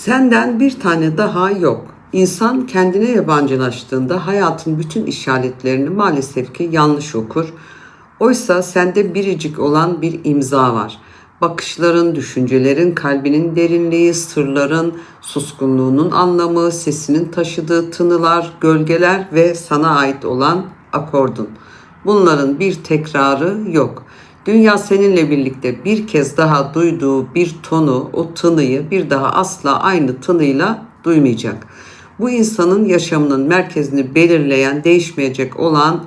Senden bir tane daha yok. İnsan kendine yabancılaştığında hayatın bütün işaretlerini maalesef ki yanlış okur. Oysa sende biricik olan bir imza var. Bakışların, düşüncelerin, kalbinin derinliği, sırların, suskunluğunun anlamı, sesinin taşıdığı tınılar, gölgeler ve sana ait olan akordun. Bunların bir tekrarı yok. Dünya seninle birlikte bir kez daha duyduğu bir tonu, o tınıyı bir daha asla aynı tınıyla duymayacak. Bu insanın yaşamının merkezini belirleyen, değişmeyecek olan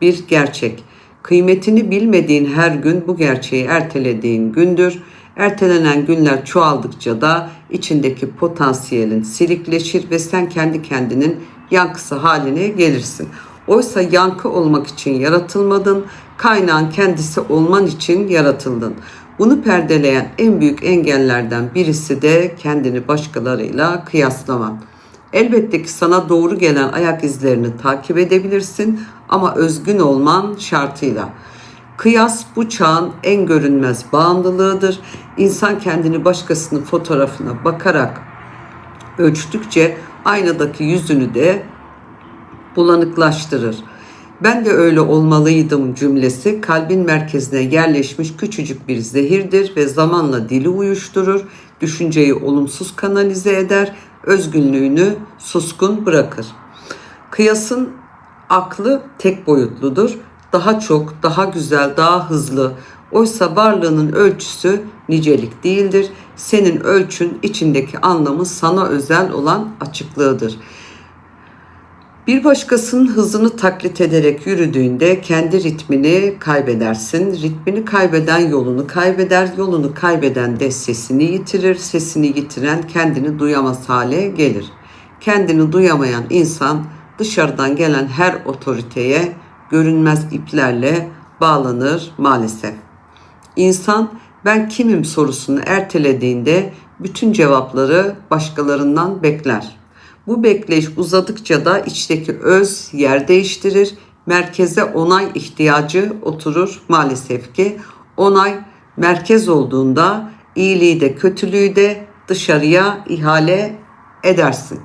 bir gerçek. Kıymetini bilmediğin her gün bu gerçeği ertelediğin gündür. Ertelenen günler çoğaldıkça da içindeki potansiyelin silikleşir ve sen kendi kendinin yankısı haline gelirsin. Oysa yankı olmak için yaratılmadın, kaynağın kendisi olman için yaratıldın. Bunu perdeleyen en büyük engellerden birisi de kendini başkalarıyla kıyaslaman. Elbette ki sana doğru gelen ayak izlerini takip edebilirsin ama özgün olman şartıyla. Kıyas bu çağın en görünmez bağımlılığıdır. İnsan kendini başkasının fotoğrafına bakarak ölçtükçe aynadaki yüzünü de bulanıklaştırır. Ben de öyle olmalıydım cümlesi kalbin merkezine yerleşmiş küçücük bir zehirdir ve zamanla dili uyuşturur, düşünceyi olumsuz kanalize eder, özgünlüğünü suskun bırakır. Kıyasın aklı tek boyutludur. Daha çok, daha güzel, daha hızlı. Oysa varlığının ölçüsü nicelik değildir. Senin ölçün içindeki anlamı sana özel olan açıklığıdır. Bir başkasının hızını taklit ederek yürüdüğünde kendi ritmini kaybedersin. Ritmini kaybeden yolunu kaybeder. Yolunu kaybeden de sesini yitirir. Sesini yitiren kendini duyamaz hale gelir. Kendini duyamayan insan dışarıdan gelen her otoriteye görünmez iplerle bağlanır maalesef. İnsan ben kimim sorusunu ertelediğinde bütün cevapları başkalarından bekler. Bu bekleyiş uzadıkça da içteki öz yer değiştirir. Merkeze onay ihtiyacı oturur maalesef ki. Onay merkez olduğunda iyiliği de kötülüğü de dışarıya ihale edersin.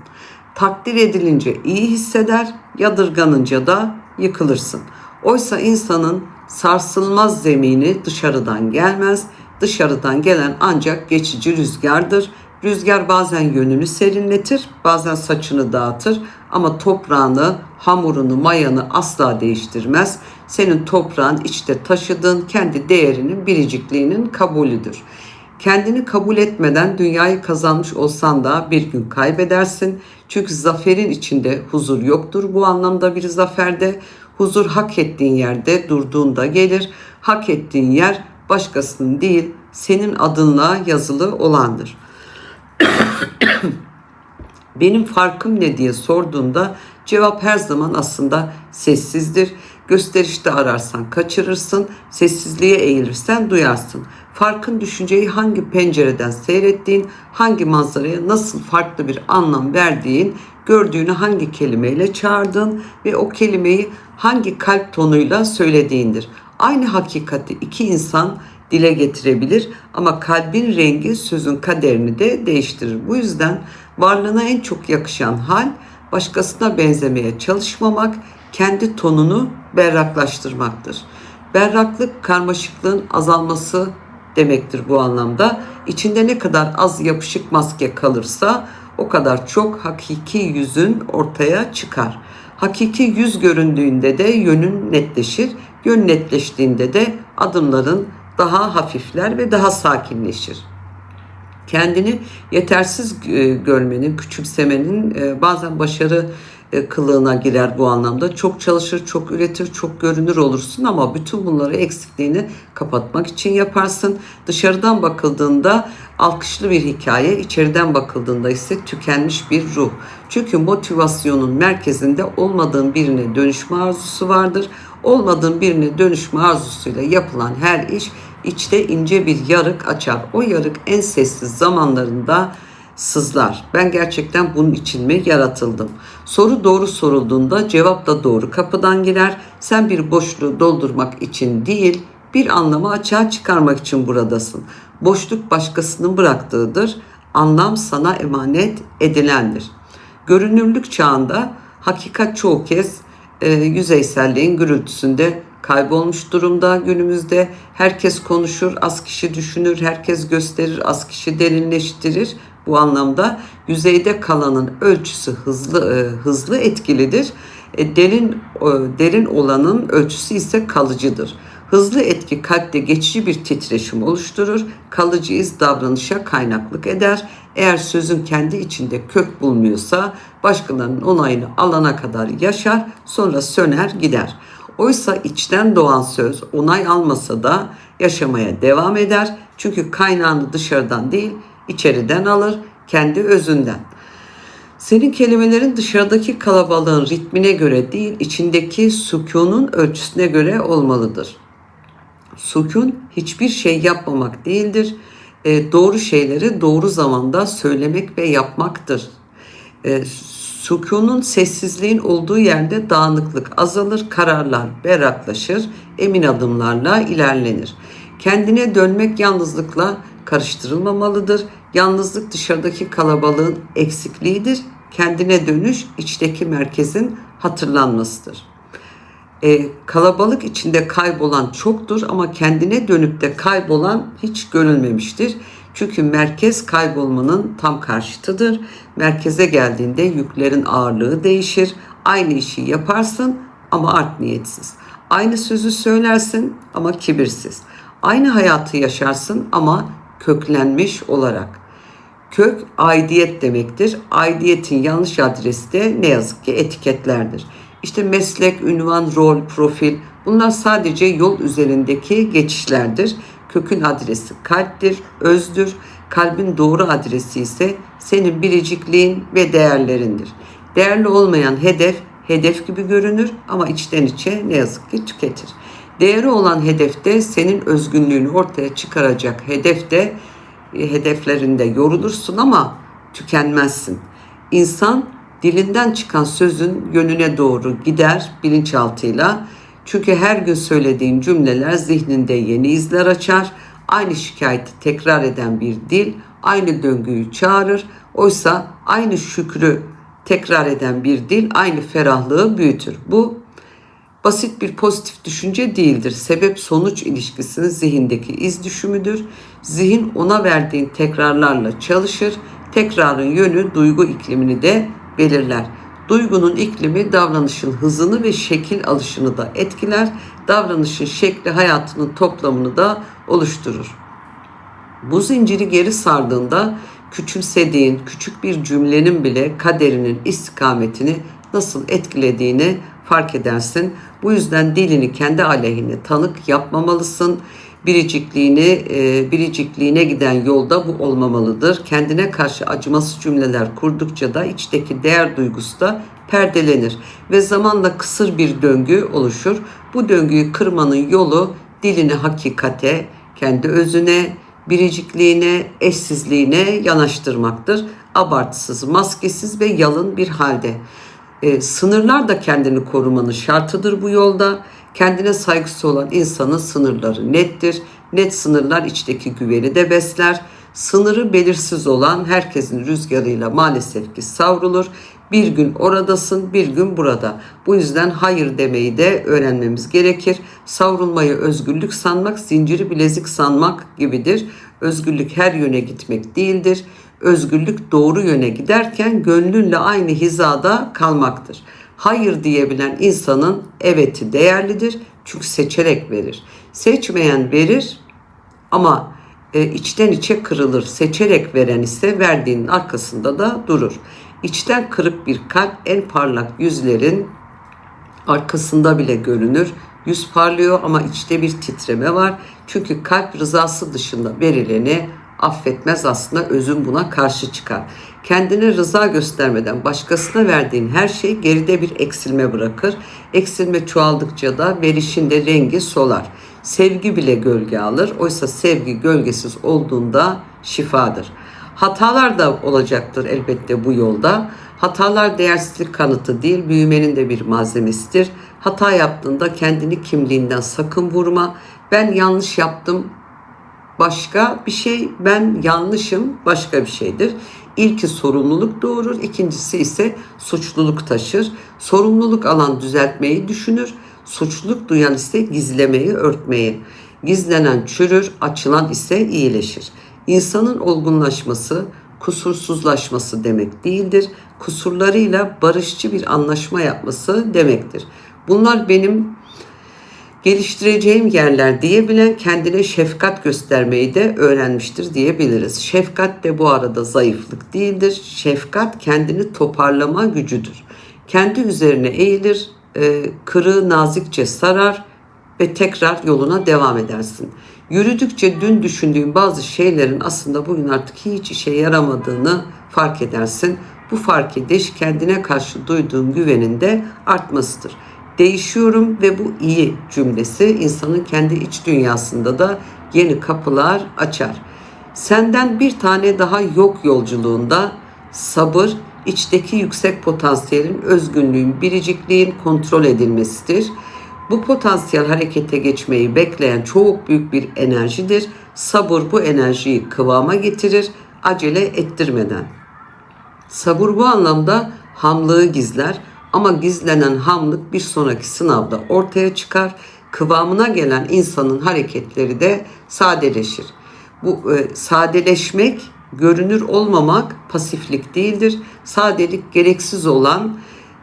Takdir edilince iyi hisseder, yadırganınca da yıkılırsın. Oysa insanın sarsılmaz zemini dışarıdan gelmez. Dışarıdan gelen ancak geçici rüzgardır. Rüzgar bazen yönünü serinletir, bazen saçını dağıtır ama toprağını, hamurunu, mayanı asla değiştirmez. Senin toprağın içte taşıdığın kendi değerinin, biricikliğinin kabulüdür. Kendini kabul etmeden dünyayı kazanmış olsan da bir gün kaybedersin. Çünkü zaferin içinde huzur yoktur. Bu anlamda bir zaferde huzur hak ettiğin yerde durduğunda gelir. Hak ettiğin yer başkasının değil, senin adınla yazılı olandır. Benim farkım ne diye sorduğunda cevap her zaman aslında sessizdir. Gösterişte ararsan kaçırırsın, sessizliğe eğilirsen duyarsın. Farkın düşünceyi hangi pencereden seyrettiğin, hangi manzaraya nasıl farklı bir anlam verdiğin, gördüğünü hangi kelimeyle çağırdığın ve o kelimeyi hangi kalp tonuyla söylediğindir. Aynı hakikati iki insan dile getirebilir ama kalbin rengi sözün kaderini de değiştirir. Bu yüzden varlığına en çok yakışan hal başkasına benzemeye çalışmamak, kendi tonunu berraklaştırmaktır. Berraklık karmaşıklığın azalması demektir bu anlamda. İçinde ne kadar az yapışık maske kalırsa o kadar çok hakiki yüzün ortaya çıkar. Hakiki yüz göründüğünde de yönün netleşir. Yön netleştiğinde de adımların daha hafifler ve daha sakinleşir. Kendini yetersiz e, görmenin, küçümsemenin e, bazen başarı e, kılığına girer bu anlamda. Çok çalışır, çok üretir, çok görünür olursun ama bütün bunları eksikliğini kapatmak için yaparsın. Dışarıdan bakıldığında alkışlı bir hikaye, içeriden bakıldığında ise tükenmiş bir ruh. Çünkü motivasyonun merkezinde olmadığın birine dönüşme arzusu vardır. Olmadığın birine dönüşme arzusuyla yapılan her iş içte ince bir yarık açar. O yarık en sessiz zamanlarında sızlar. Ben gerçekten bunun için mi yaratıldım? Soru doğru sorulduğunda cevap da doğru kapıdan girer. Sen bir boşluğu doldurmak için değil, bir anlamı açığa çıkarmak için buradasın. Boşluk başkasının bıraktığıdır Anlam sana emanet edilendir. Görünürlük çağında hakikat çoğu kez e, yüzeyselliğin gürültüsünde kaybolmuş durumda günümüzde. Herkes konuşur, az kişi düşünür, herkes gösterir, az kişi derinleştirir. Bu anlamda yüzeyde kalanın ölçüsü hızlı e, hızlı etkilidir. E, derin derin olanın ölçüsü ise kalıcıdır. Hızlı etki kalpte geçici bir titreşim oluşturur, kalıcı iz davranışa kaynaklık eder. Eğer sözün kendi içinde kök bulmuyorsa başkalarının onayını alana kadar yaşar, sonra söner gider. Oysa içten doğan söz onay almasa da yaşamaya devam eder. Çünkü kaynağını dışarıdan değil, içeriden alır, kendi özünden. Senin kelimelerin dışarıdaki kalabalığın ritmine göre değil, içindeki sükunun ölçüsüne göre olmalıdır. Sükun hiçbir şey yapmamak değildir. E, doğru şeyleri doğru zamanda söylemek ve yapmaktır. E, sükunun sessizliğin olduğu yerde dağınıklık azalır, kararlar berraklaşır, emin adımlarla ilerlenir. Kendine dönmek yalnızlıkla karıştırılmamalıdır. Yalnızlık dışarıdaki kalabalığın eksikliğidir. Kendine dönüş içteki merkezin hatırlanmasıdır. E, kalabalık içinde kaybolan çoktur ama kendine dönüp de kaybolan hiç görülmemiştir. Çünkü merkez kaybolmanın tam karşıtıdır. Merkeze geldiğinde yüklerin ağırlığı değişir. Aynı işi yaparsın ama art niyetsiz. Aynı sözü söylersin ama kibirsiz. Aynı hayatı yaşarsın ama köklenmiş olarak. Kök aidiyet demektir. Aidiyetin yanlış adresi de ne yazık ki etiketlerdir. İşte meslek, ünvan, rol, profil bunlar sadece yol üzerindeki geçişlerdir. Kökün adresi kalptir, özdür. Kalbin doğru adresi ise senin biricikliğin ve değerlerindir. Değerli olmayan hedef, hedef gibi görünür ama içten içe ne yazık ki tüketir. Değeri olan hedefte senin özgünlüğünü ortaya çıkaracak hedefte e, hedeflerinde yorulursun ama tükenmezsin. İnsan dilinden çıkan sözün yönüne doğru gider bilinçaltıyla. Çünkü her gün söylediğin cümleler zihninde yeni izler açar. Aynı şikayeti tekrar eden bir dil aynı döngüyü çağırır. Oysa aynı şükrü tekrar eden bir dil aynı ferahlığı büyütür. Bu basit bir pozitif düşünce değildir. Sebep sonuç ilişkisinin zihindeki iz düşümüdür. Zihin ona verdiğin tekrarlarla çalışır. Tekrarın yönü duygu iklimini de belirler. Duygunun iklimi davranışın hızını ve şekil alışını da etkiler. Davranışın şekli hayatının toplamını da oluşturur. Bu zinciri geri sardığında küçümsediğin küçük bir cümlenin bile kaderinin istikametini nasıl etkilediğini fark edersin. Bu yüzden dilini kendi aleyhine tanık yapmamalısın. Biricikliğini, e, biricikliğine giden yolda bu olmamalıdır. Kendine karşı acımasız cümleler kurdukça da içteki değer duygusu da perdelenir ve zamanla kısır bir döngü oluşur. Bu döngüyü kırmanın yolu dilini hakikate, kendi özüne, biricikliğine, eşsizliğine yanaştırmaktır. Abartısız, maskesiz ve yalın bir halde. E, sınırlar da kendini korumanın şartıdır bu yolda. Kendine saygısı olan insanın sınırları nettir. Net sınırlar içteki güveni de besler. Sınırı belirsiz olan herkesin rüzgarıyla maalesef ki savrulur. Bir gün oradasın, bir gün burada. Bu yüzden hayır demeyi de öğrenmemiz gerekir. Savrulmayı özgürlük sanmak, zinciri bilezik sanmak gibidir. Özgürlük her yöne gitmek değildir. Özgürlük doğru yöne giderken gönlünle aynı hizada kalmaktır. Hayır diyebilen insanın eveti değerlidir çünkü seçerek verir. Seçmeyen verir ama e, içten içe kırılır. Seçerek veren ise verdiğinin arkasında da durur. İçten kırık bir kalp en parlak yüzlerin arkasında bile görünür. Yüz parlıyor ama içte bir titreme var. Çünkü kalp rızası dışında verileni affetmez aslında özün buna karşı çıkar. Kendine rıza göstermeden başkasına verdiğin her şey geride bir eksilme bırakır. Eksilme çoğaldıkça da verişin de rengi solar. Sevgi bile gölge alır. Oysa sevgi gölgesiz olduğunda şifadır. Hatalar da olacaktır elbette bu yolda. Hatalar değersizlik kanıtı değil, büyümenin de bir malzemesidir. Hata yaptığında kendini kimliğinden sakın vurma. Ben yanlış yaptım başka bir şey, ben yanlışım başka bir şeydir. İlki sorumluluk doğurur, ikincisi ise suçluluk taşır. Sorumluluk alan düzeltmeyi düşünür, suçluluk duyan ise gizlemeyi, örtmeyi. Gizlenen çürür, açılan ise iyileşir. İnsanın olgunlaşması, kusursuzlaşması demek değildir. Kusurlarıyla barışçı bir anlaşma yapması demektir. Bunlar benim geliştireceğim yerler diyebilen kendine şefkat göstermeyi de öğrenmiştir diyebiliriz. Şefkat de bu arada zayıflık değildir. Şefkat kendini toparlama gücüdür. Kendi üzerine eğilir, e, kırığı nazikçe sarar ve tekrar yoluna devam edersin. Yürüdükçe dün düşündüğün bazı şeylerin aslında bugün artık hiç işe yaramadığını fark edersin. Bu fark ediş kendine karşı duyduğun güvenin de artmasıdır. Değişiyorum ve bu iyi cümlesi insanın kendi iç dünyasında da yeni kapılar açar. Senden bir tane daha yok yolculuğunda sabır, içteki yüksek potansiyelin, özgünlüğün, biricikliğin kontrol edilmesidir. Bu potansiyel harekete geçmeyi bekleyen çok büyük bir enerjidir. Sabır bu enerjiyi kıvama getirir, acele ettirmeden. Sabır bu anlamda hamlığı gizler ama gizlenen hamlık bir sonraki sınavda ortaya çıkar. Kıvamına gelen insanın hareketleri de sadeleşir. Bu e, sadeleşmek, görünür olmamak pasiflik değildir. Sadelik gereksiz olan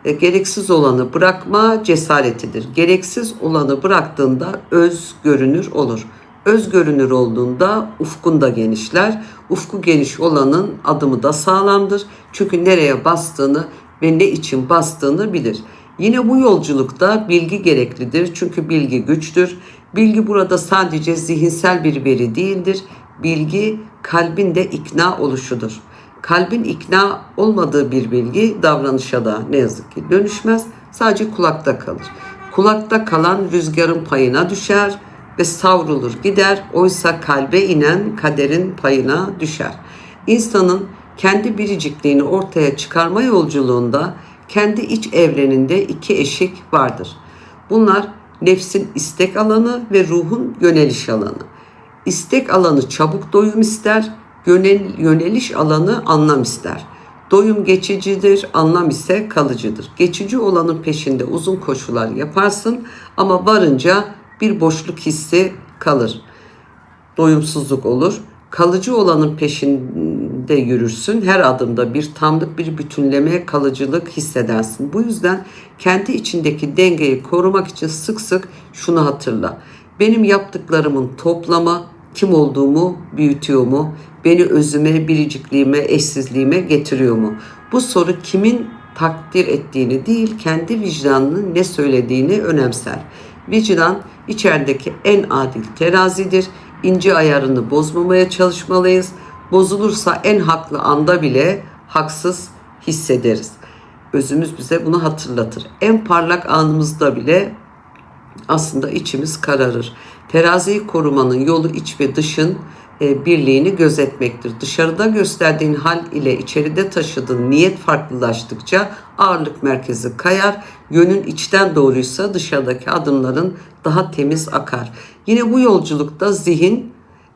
e, gereksiz olanı bırakma cesaretidir. Gereksiz olanı bıraktığında öz görünür olur. Öz görünür olduğunda ufkun da genişler. Ufku geniş olanın adımı da sağlamdır. Çünkü nereye bastığını ve ne için bastığını bilir. Yine bu yolculukta bilgi gereklidir. Çünkü bilgi güçtür. Bilgi burada sadece zihinsel bir veri değildir. Bilgi kalbin de ikna oluşudur. Kalbin ikna olmadığı bir bilgi davranışa da ne yazık ki dönüşmez. Sadece kulakta kalır. Kulakta kalan rüzgarın payına düşer ve savrulur gider. Oysa kalbe inen kaderin payına düşer. İnsanın kendi biricikliğini ortaya çıkarma yolculuğunda kendi iç evreninde iki eşik vardır. Bunlar nefsin istek alanı ve ruhun yöneliş alanı. İstek alanı çabuk doyum ister, yöneliş alanı anlam ister. Doyum geçicidir, anlam ise kalıcıdır. Geçici olanın peşinde uzun koşular yaparsın ama varınca bir boşluk hissi kalır. Doyumsuzluk olur. Kalıcı olanın peşinde yürürsün. Her adımda bir tamlık, bir bütünleme, kalıcılık hissedersin. Bu yüzden kendi içindeki dengeyi korumak için sık sık şunu hatırla. Benim yaptıklarımın toplamı kim olduğumu büyütüyor mu? Beni özüme, biricikliğime, eşsizliğime getiriyor mu? Bu soru kimin takdir ettiğini değil, kendi vicdanının ne söylediğini önemser. Vicdan içerideki en adil terazidir. İnce ayarını bozmamaya çalışmalıyız. Bozulursa en haklı anda bile haksız hissederiz. Özümüz bize bunu hatırlatır. En parlak anımızda bile aslında içimiz kararır. Teraziyi korumanın yolu iç ve dışın e, birliğini gözetmektir. Dışarıda gösterdiğin hal ile içeride taşıdığın niyet farklılaştıkça ağırlık merkezi kayar. Yönün içten doğruysa dışarıdaki adımların daha temiz akar. Yine bu yolculukta zihin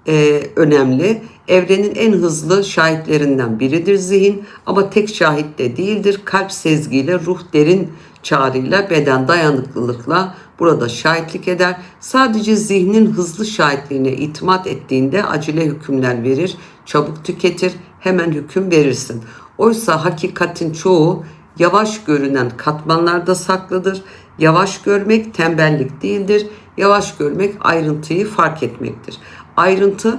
e, önemli. Evrenin en hızlı şahitlerinden biridir zihin ama tek şahit de değildir. Kalp sezgiyle, ruh derin çağrıyla, beden dayanıklılıkla burada şahitlik eder. Sadece zihnin hızlı şahitliğine itimat ettiğinde acele hükümler verir, çabuk tüketir, hemen hüküm verirsin. Oysa hakikatin çoğu yavaş görünen katmanlarda saklıdır. Yavaş görmek tembellik değildir. Yavaş görmek ayrıntıyı fark etmektir. Ayrıntı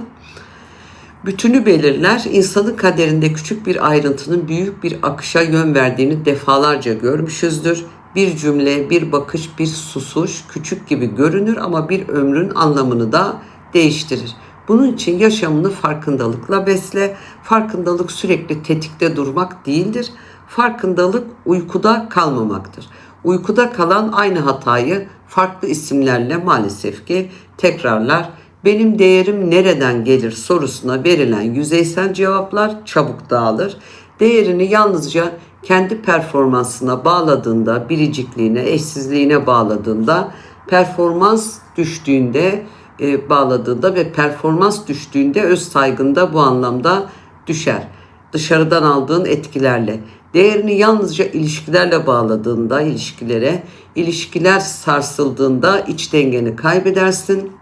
bütünü belirler. İnsanın kaderinde küçük bir ayrıntının büyük bir akışa yön verdiğini defalarca görmüşüzdür. Bir cümle, bir bakış, bir susuş küçük gibi görünür ama bir ömrün anlamını da değiştirir. Bunun için yaşamını farkındalıkla besle. Farkındalık sürekli tetikte durmak değildir. Farkındalık uykuda kalmamaktır. Uykuda kalan aynı hatayı farklı isimlerle maalesef ki tekrarlar. Benim değerim nereden gelir sorusuna verilen yüzeysel cevaplar çabuk dağılır. Değerini yalnızca kendi performansına bağladığında, biricikliğine, eşsizliğine bağladığında, performans düştüğünde e, bağladığında ve performans düştüğünde öz saygın da bu anlamda düşer. Dışarıdan aldığın etkilerle. Değerini yalnızca ilişkilerle bağladığında ilişkilere, ilişkiler sarsıldığında iç dengeni kaybedersin.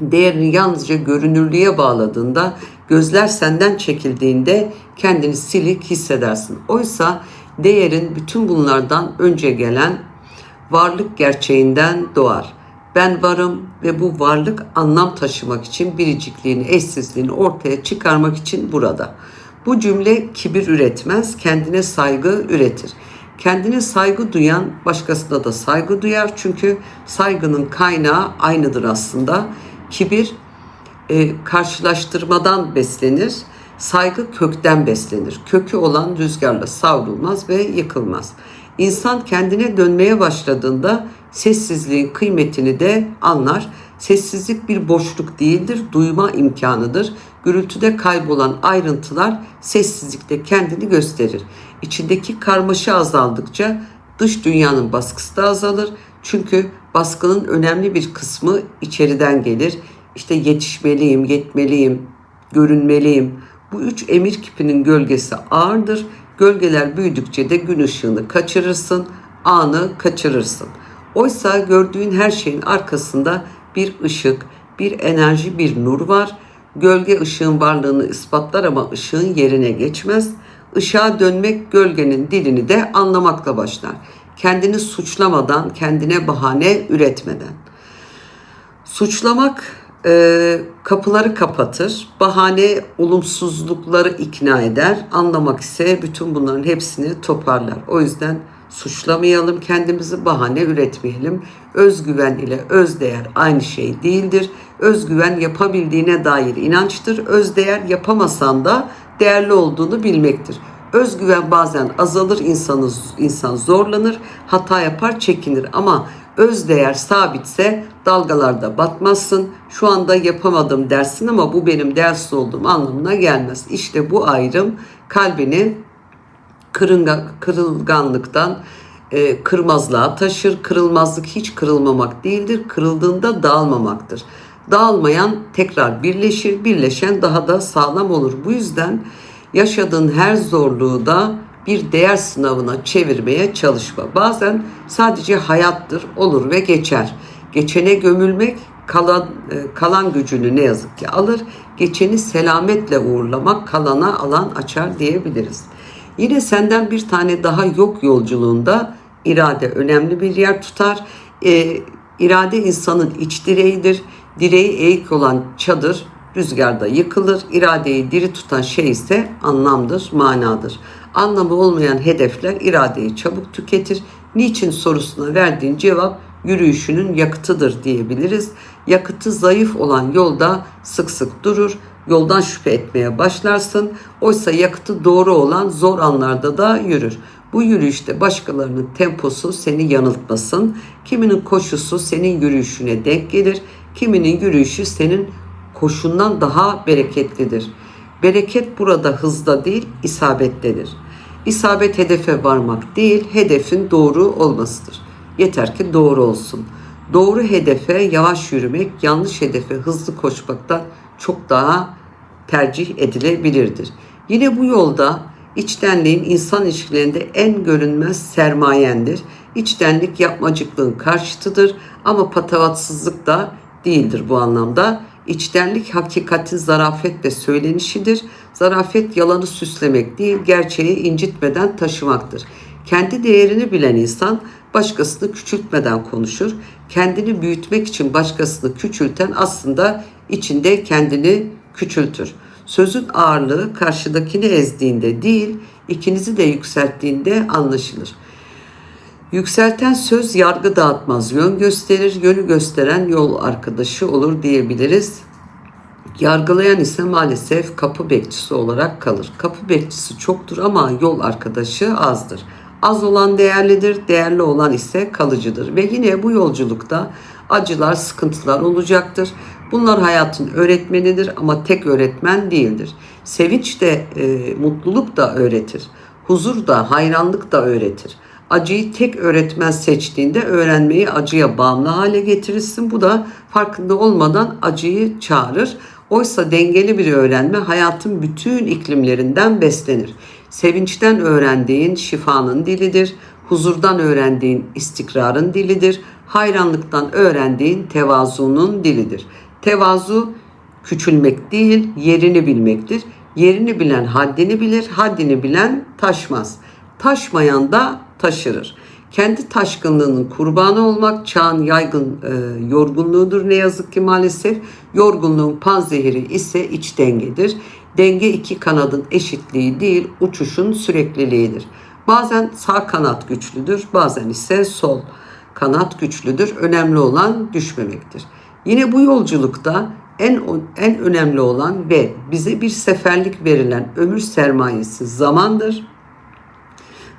Değerini yalnızca görünürlüğe bağladığında, gözler senden çekildiğinde kendini silik hissedersin. Oysa değerin bütün bunlardan önce gelen varlık gerçeğinden doğar. Ben varım ve bu varlık anlam taşımak için biricikliğini, eşsizliğini ortaya çıkarmak için burada. Bu cümle kibir üretmez, kendine saygı üretir. Kendine saygı duyan başkasına da saygı duyar. Çünkü saygının kaynağı aynıdır aslında. Kibir e, karşılaştırmadan beslenir. Saygı kökten beslenir. Kökü olan rüzgarla savrulmaz ve yıkılmaz. İnsan kendine dönmeye başladığında sessizliğin kıymetini de anlar. Sessizlik bir boşluk değildir, duyma imkanıdır. Gürültüde kaybolan ayrıntılar sessizlikte kendini gösterir. İçindeki karmaşa azaldıkça dış dünyanın baskısı da azalır. Çünkü baskının önemli bir kısmı içeriden gelir. İşte yetişmeliyim, yetmeliyim, görünmeliyim. Bu üç emir kipinin gölgesi ağırdır. Gölgeler büyüdükçe de gün ışığını kaçırırsın, anı kaçırırsın. Oysa gördüğün her şeyin arkasında bir ışık, bir enerji, bir nur var. Gölge ışığın varlığını ispatlar ama ışığın yerine geçmez. Işığa dönmek gölgenin dilini de anlamakla başlar. Kendini suçlamadan, kendine bahane üretmeden. Suçlamak e, kapıları kapatır, bahane olumsuzlukları ikna eder, anlamak ise bütün bunların hepsini toparlar. O yüzden suçlamayalım kendimizi, bahane üretmeyelim. Özgüven ile özdeğer aynı şey değildir. Özgüven yapabildiğine dair inançtır. Özdeğer yapamasan da değerli olduğunu bilmektir. Özgüven bazen azalır, insanı, insan zorlanır, hata yapar, çekinir ama öz değer sabitse dalgalarda batmazsın. Şu anda yapamadım dersin ama bu benim değersiz olduğum anlamına gelmez. İşte bu ayrım kalbini kırınga, kırılganlıktan e, kırmazlığa taşır. Kırılmazlık hiç kırılmamak değildir. Kırıldığında dağılmamaktır. Dağılmayan tekrar birleşir. Birleşen daha da sağlam olur. Bu yüzden yaşadığın her zorluğu da bir değer sınavına çevirmeye çalışma. Bazen sadece hayattır, olur ve geçer. Geçene gömülmek kalan e, kalan gücünü ne yazık ki alır. Geçeni selametle uğurlamak kalana alan açar diyebiliriz. Yine senden bir tane daha yok yolculuğunda irade önemli bir yer tutar. E, irade insanın iç direğidir. Direği eğik olan çadır rüzgarda yıkılır. İradeyi diri tutan şey ise anlamdır, manadır. Anlamı olmayan hedefler iradeyi çabuk tüketir. Niçin sorusuna verdiğin cevap yürüyüşünün yakıtıdır diyebiliriz. Yakıtı zayıf olan yolda sık sık durur. Yoldan şüphe etmeye başlarsın. Oysa yakıtı doğru olan zor anlarda da yürür. Bu yürüyüşte başkalarının temposu seni yanıltmasın. Kiminin koşusu senin yürüyüşüne denk gelir. Kiminin yürüyüşü senin koşundan daha bereketlidir. Bereket burada hızda değil, isabettedir. İsabet hedefe varmak değil, hedefin doğru olmasıdır. Yeter ki doğru olsun. Doğru hedefe yavaş yürümek, yanlış hedefe hızlı koşmaktan çok daha tercih edilebilirdir. Yine bu yolda içtenliğin insan ilişkilerinde en görünmez sermayendir. İçtenlik yapmacıklığın karşıtıdır ama patavatsızlık da değildir bu anlamda. İçtenlik hakikatin zarafetle söylenişidir. Zarafet yalanı süslemek değil, gerçeği incitmeden taşımaktır. Kendi değerini bilen insan başkasını küçültmeden konuşur. Kendini büyütmek için başkasını küçülten aslında içinde kendini küçültür. Sözün ağırlığı karşıdakini ezdiğinde değil, ikinizi de yükselttiğinde anlaşılır. Yükselten söz yargı dağıtmaz, yön gösterir, yönü gösteren yol arkadaşı olur diyebiliriz. Yargılayan ise maalesef kapı bekçisi olarak kalır. Kapı bekçisi çoktur ama yol arkadaşı azdır. Az olan değerlidir, değerli olan ise kalıcıdır. Ve yine bu yolculukta acılar, sıkıntılar olacaktır. Bunlar hayatın öğretmenidir ama tek öğretmen değildir. Sevinç de, e, mutluluk da öğretir. Huzur da, hayranlık da öğretir. Acıyı tek öğretmen seçtiğinde öğrenmeyi acıya bağımlı hale getirirsin. Bu da farkında olmadan acıyı çağırır. Oysa dengeli bir öğrenme hayatın bütün iklimlerinden beslenir. Sevinçten öğrendiğin şifanın dilidir. Huzurdan öğrendiğin istikrarın dilidir. Hayranlıktan öğrendiğin tevazunun dilidir. Tevazu küçülmek değil, yerini bilmektir. Yerini bilen haddini bilir, haddini bilen taşmaz. Taşmayan da taşırır. Kendi taşkınlığının kurbanı olmak çağın yaygın e, yorgunluğudur ne yazık ki maalesef. Yorgunluğun panzehiri ise iç dengedir. Denge iki kanadın eşitliği değil, uçuşun sürekliliğidir. Bazen sağ kanat güçlüdür, bazen ise sol kanat güçlüdür. Önemli olan düşmemektir. Yine bu yolculukta en en önemli olan ve bize bir seferlik verilen ömür sermayesi zamandır.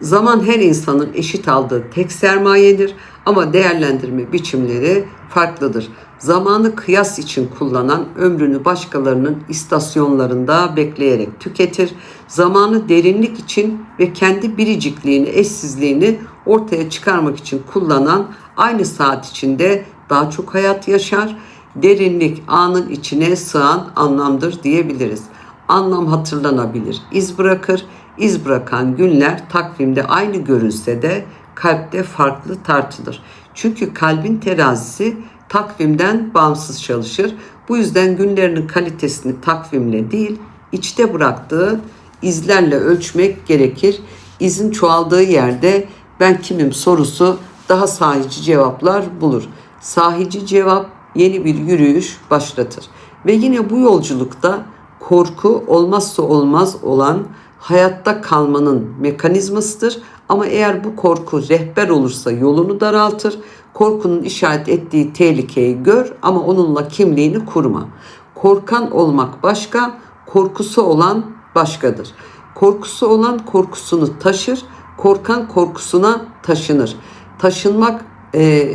Zaman her insanın eşit aldığı tek sermayedir ama değerlendirme biçimleri farklıdır. Zamanı kıyas için kullanan ömrünü başkalarının istasyonlarında bekleyerek tüketir. Zamanı derinlik için ve kendi biricikliğini, eşsizliğini ortaya çıkarmak için kullanan aynı saat içinde daha çok hayat yaşar. Derinlik anın içine sığan anlamdır diyebiliriz. Anlam hatırlanabilir, iz bırakır. İz bırakan günler takvimde aynı görünse de kalpte farklı tartılır. Çünkü kalbin terazisi takvimden bağımsız çalışır. Bu yüzden günlerinin kalitesini takvimle değil, içte bıraktığı izlerle ölçmek gerekir. İzin çoğaldığı yerde ben kimim sorusu daha sahici cevaplar bulur. Sahici cevap yeni bir yürüyüş başlatır. Ve yine bu yolculukta korku olmazsa olmaz olan hayatta kalmanın mekanizmasıdır. Ama eğer bu korku rehber olursa yolunu daraltır. Korkunun işaret ettiği tehlikeyi gör ama onunla kimliğini kurma. Korkan olmak başka, korkusu olan başkadır. Korkusu olan korkusunu taşır, korkan korkusuna taşınır. Taşınmak e,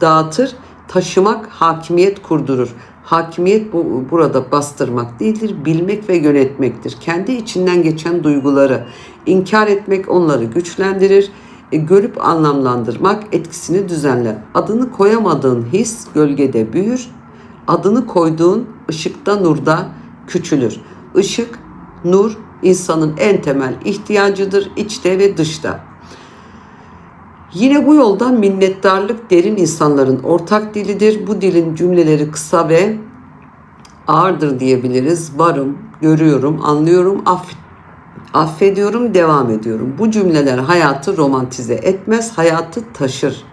dağıtır, taşımak hakimiyet kurdurur. Hakimiyet bu, burada bastırmak değildir, bilmek ve yönetmektir. Kendi içinden geçen duyguları inkar etmek onları güçlendirir. E, görüp anlamlandırmak etkisini düzenler. Adını koyamadığın his gölgede büyür. Adını koyduğun ışıkta nurda küçülür. Işık, nur insanın en temel ihtiyacıdır içte ve dışta. Yine bu yoldan minnettarlık derin insanların ortak dilidir. Bu dilin cümleleri kısa ve ağırdır diyebiliriz. Varım, görüyorum, anlıyorum, aff affediyorum, devam ediyorum. Bu cümleler hayatı romantize etmez, hayatı taşır.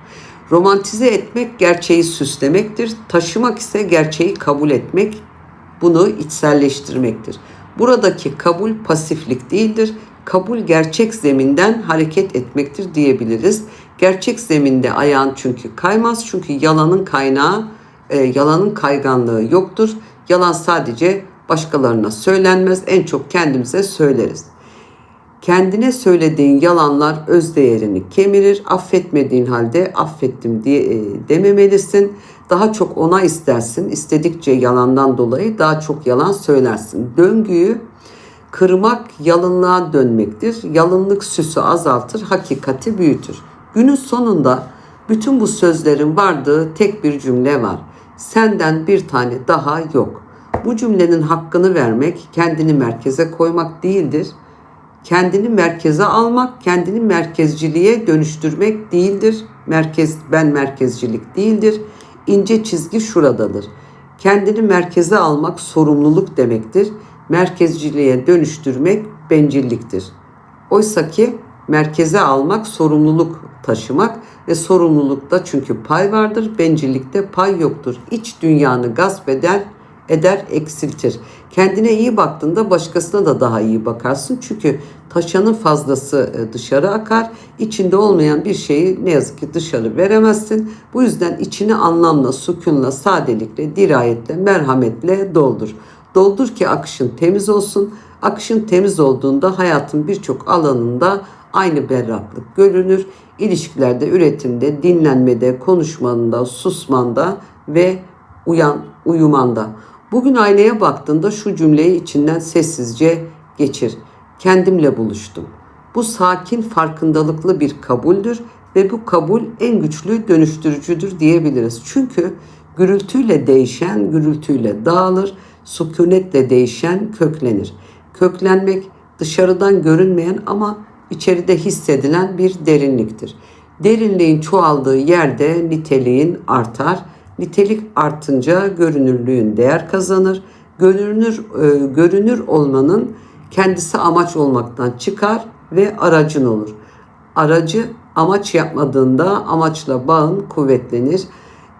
Romantize etmek gerçeği süslemektir. Taşımak ise gerçeği kabul etmek, bunu içselleştirmektir. Buradaki kabul pasiflik değildir. Kabul gerçek zeminden hareket etmektir diyebiliriz. Gerçek zeminde ayağın çünkü kaymaz. Çünkü yalanın kaynağı, e, yalanın kayganlığı yoktur. Yalan sadece başkalarına söylenmez. En çok kendimize söyleriz. Kendine söylediğin yalanlar öz değerini kemirir. Affetmediğin halde affettim diye e, dememelisin. Daha çok ona istersin. İstedikçe yalandan dolayı daha çok yalan söylersin. Döngüyü kırmak yalınlığa dönmektir. Yalınlık süsü azaltır, hakikati büyütür. Günün sonunda bütün bu sözlerin vardığı tek bir cümle var. Senden bir tane daha yok. Bu cümlenin hakkını vermek, kendini merkeze koymak değildir. Kendini merkeze almak, kendini merkezciliğe dönüştürmek değildir. Merkez ben merkezcilik değildir. İnce çizgi şuradadır. Kendini merkeze almak sorumluluk demektir. Merkezciliğe dönüştürmek bencilliktir. Oysa ki merkeze almak sorumluluk taşımak ve sorumlulukta çünkü pay vardır, bencillikte pay yoktur. İç dünyanı gasp eder, eder, eksiltir. Kendine iyi baktığında başkasına da daha iyi bakarsın. Çünkü taşanın fazlası e, dışarı akar. İçinde olmayan bir şeyi ne yazık ki dışarı veremezsin. Bu yüzden içini anlamla, sükunla, sadelikle, dirayetle, merhametle doldur. Doldur ki akışın temiz olsun. Akışın temiz olduğunda hayatın birçok alanında aynı berraklık görünür. İlişkilerde, üretimde, dinlenmede, konuşmanda, susmanda ve uyan, uyumanda. Bugün aynaya baktığında şu cümleyi içinden sessizce geçir. Kendimle buluştum. Bu sakin farkındalıklı bir kabuldür ve bu kabul en güçlü dönüştürücüdür diyebiliriz. Çünkü gürültüyle değişen gürültüyle dağılır, sükunetle değişen köklenir. Köklenmek dışarıdan görünmeyen ama içeride hissedilen bir derinliktir. Derinliğin çoğaldığı yerde niteliğin artar. Nitelik artınca görünürlüğün değer kazanır. Görünür e, görünür olmanın kendisi amaç olmaktan çıkar ve aracın olur. Aracı amaç yapmadığında amaçla bağın kuvvetlenir.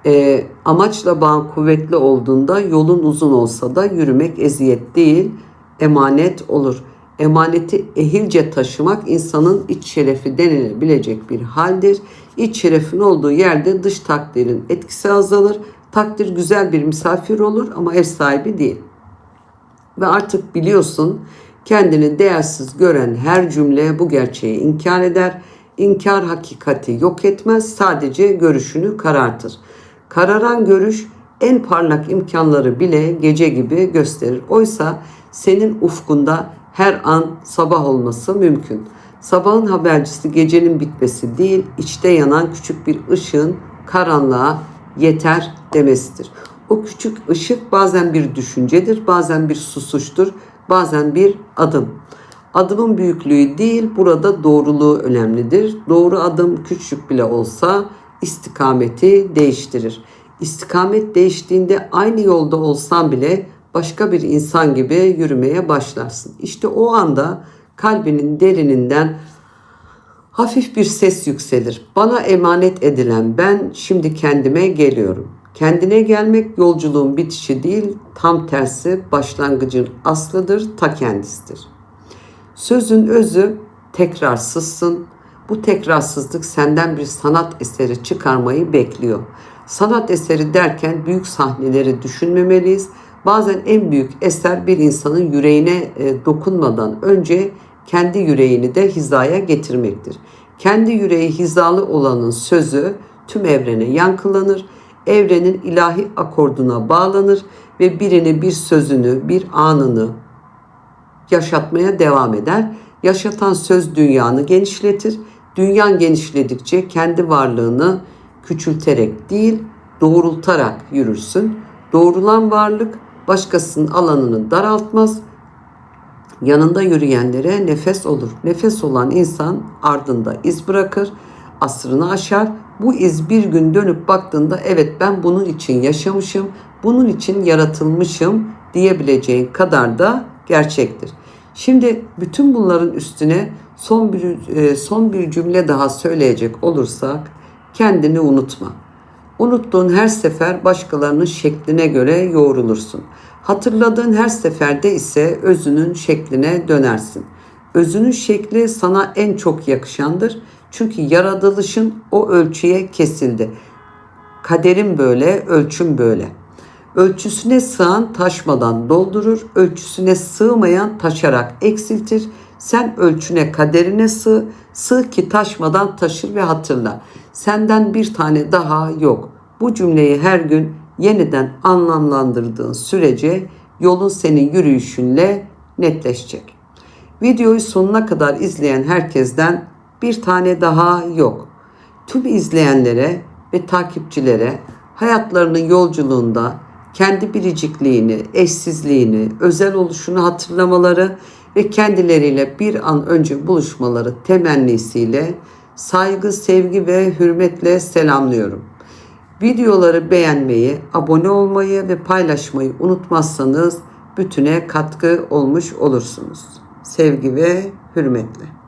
E, amaçla bağın kuvvetli olduğunda yolun uzun olsa da yürümek eziyet değil, emanet olur. Emaneti ehilce taşımak insanın iç şerefi denilebilecek bir haldir. İç şerefin olduğu yerde dış takdirin etkisi azalır. Takdir güzel bir misafir olur ama ev sahibi değil. Ve artık biliyorsun kendini değersiz gören her cümle bu gerçeği inkar eder. İnkar hakikati yok etmez, sadece görüşünü karartır. Kararan görüş en parlak imkanları bile gece gibi gösterir. Oysa senin ufkunda her an sabah olması mümkün. Sabahın habercisi gecenin bitmesi değil, içte yanan küçük bir ışığın karanlığa yeter demesidir. O küçük ışık bazen bir düşüncedir, bazen bir susuştur, bazen bir adım. Adımın büyüklüğü değil, burada doğruluğu önemlidir. Doğru adım küçük bile olsa istikameti değiştirir. İstikamet değiştiğinde aynı yolda olsan bile başka bir insan gibi yürümeye başlarsın. İşte o anda kalbinin derininden hafif bir ses yükselir. Bana emanet edilen ben şimdi kendime geliyorum. Kendine gelmek yolculuğun bitişi değil, tam tersi başlangıcın aslıdır, ta kendisidir. Sözün özü tekrarsızsın. Bu tekrarsızlık senden bir sanat eseri çıkarmayı bekliyor. Sanat eseri derken büyük sahneleri düşünmemeliyiz. Bazen en büyük eser bir insanın yüreğine e, dokunmadan önce kendi yüreğini de hizaya getirmektir. Kendi yüreği hizalı olanın sözü tüm evrene yankılanır. Evrenin ilahi akorduna bağlanır ve birini bir sözünü, bir anını yaşatmaya devam eder. Yaşatan söz dünyanı genişletir. Dünyan genişledikçe kendi varlığını küçülterek değil, doğrultarak yürürsün. Doğrulan varlık başkasının alanını daraltmaz. Yanında yürüyenlere nefes olur. Nefes olan insan ardında iz bırakır, asrını aşar. Bu iz bir gün dönüp baktığında evet ben bunun için yaşamışım, bunun için yaratılmışım diyebileceğin kadar da gerçektir. Şimdi bütün bunların üstüne son bir e, son bir cümle daha söyleyecek olursak kendini unutma. Unuttuğun her sefer başkalarının şekline göre yoğrulursun. Hatırladığın her seferde ise özünün şekline dönersin. Özünün şekli sana en çok yakışandır. Çünkü yaratılışın o ölçüye kesildi. Kaderin böyle, ölçüm böyle. Ölçüsüne sığan taşmadan doldurur, ölçüsüne sığmayan taşarak eksiltir. Sen ölçüne kaderine sığ, sığ ki taşmadan taşır ve hatırla. Senden bir tane daha yok. Bu cümleyi her gün yeniden anlamlandırdığın sürece yolun senin yürüyüşünle netleşecek. Videoyu sonuna kadar izleyen herkesten bir tane daha yok. Tüm izleyenlere ve takipçilere hayatlarının yolculuğunda kendi biricikliğini, eşsizliğini, özel oluşunu hatırlamaları ve kendileriyle bir an önce buluşmaları temennisiyle saygı, sevgi ve hürmetle selamlıyorum. Videoları beğenmeyi, abone olmayı ve paylaşmayı unutmazsanız bütüne katkı olmuş olursunuz. Sevgi ve hürmetle.